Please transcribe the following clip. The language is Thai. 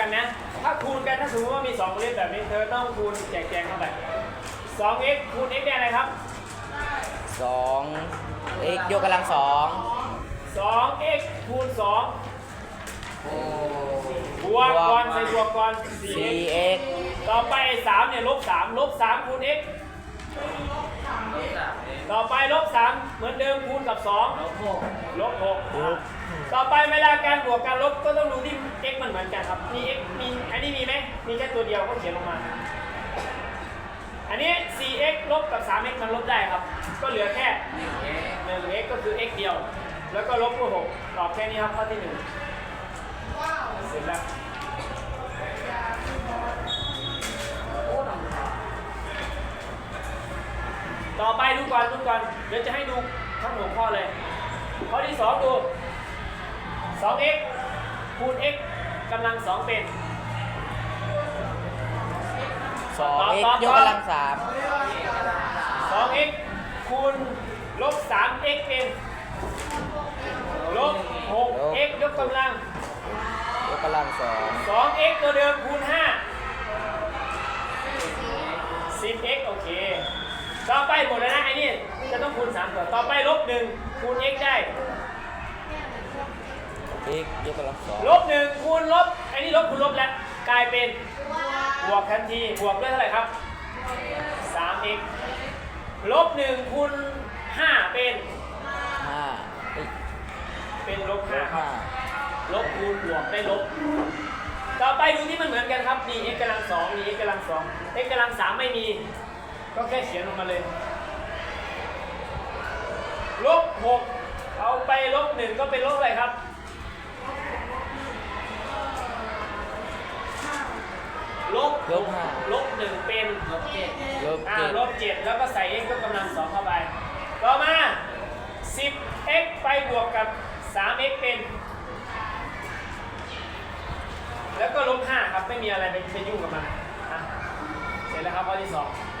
กันนะ ถ้าคูณกันถ้าสมมติว่ามี2วงเล็บแบบนี้เธอต้องคูณแจกๆเข้าไป 2x คูณ x ได้อะไรครับ สอง x ยกกำลังสอง 2x คูณ2บวกก่อนใส่บวกก่อนสี่ 4x x ต่อไป 3 เนี่ยลบ3ลบ3คูณ x ต่อไป ลบ3เหมือนเดิมคูณกับ2ลบ6อะต่อไปเวลาการบวกการลบก็ต้องดูที่ x มันเหมือนกันครับ มี x มี อันนี้มีไหม มีแค่ตัวเดียวก็เขียนลงมา อันนี้ 4x ลบกับ 3x มันลบได้ครับ ก็เหลือแค่ 1x ก็คือ x เดียว แล้วก็ลบด้วย6ตอบแค่นี้ครับข้อที่1เสร็จแล้ว ต่อไปดูก่อนดูก่อนเดี๋ยวจะให้ดูทั้งหัวข้อเลย ข้อที่ 2 ดู 2x คูณ x กำลัง 2 เป็น สอง x ตอบยกกำลังสาม 2x คูณลบ 3x เป็นลบ 6x ยกกำลัง ยกกำลังสอง 2x ตัวเดิมคูณ5 10x โอเค ต่อไปหมดแล้วนะไอ้นี่จะต้องคูณ3ก่อนต่อไปลบ1คูณ x ได้ x ยกกำลังสองลบ1คูณลบไอ้นี่ลบคูณลบแล้วกลายเป็นบวกทันทีบวกด้วยเท่าไหร่ครับ 3x ลบ1คูณ5เป็นห้า x เป็นลบลบ5ครับ ห้าลบคูณบวกได้ลบ ต่อไปดูที่มันเหมือนกันครับนี่ x กำลังสองนี่ x กำลังสอง x กำลังสามไม่มี ก็แค่เขียนลงมาเลย ลบหกเอาไปลบหนึ่งก็เป็นลบอะไรครับ ลบลบห้าลบหนึ่งเป็นลบอ่าเจ็ดลบเจ็ดแล้วก็ใส่ x ก็กำลังสองเข้าไป ต่อมา 10x ไปบวกกับ 3x เป็น แล้วก็ลบ5ครับ ไม่มีอะไรไปไปยุ่งกับมันอะเสร็จแล้วครับข้อที่ 2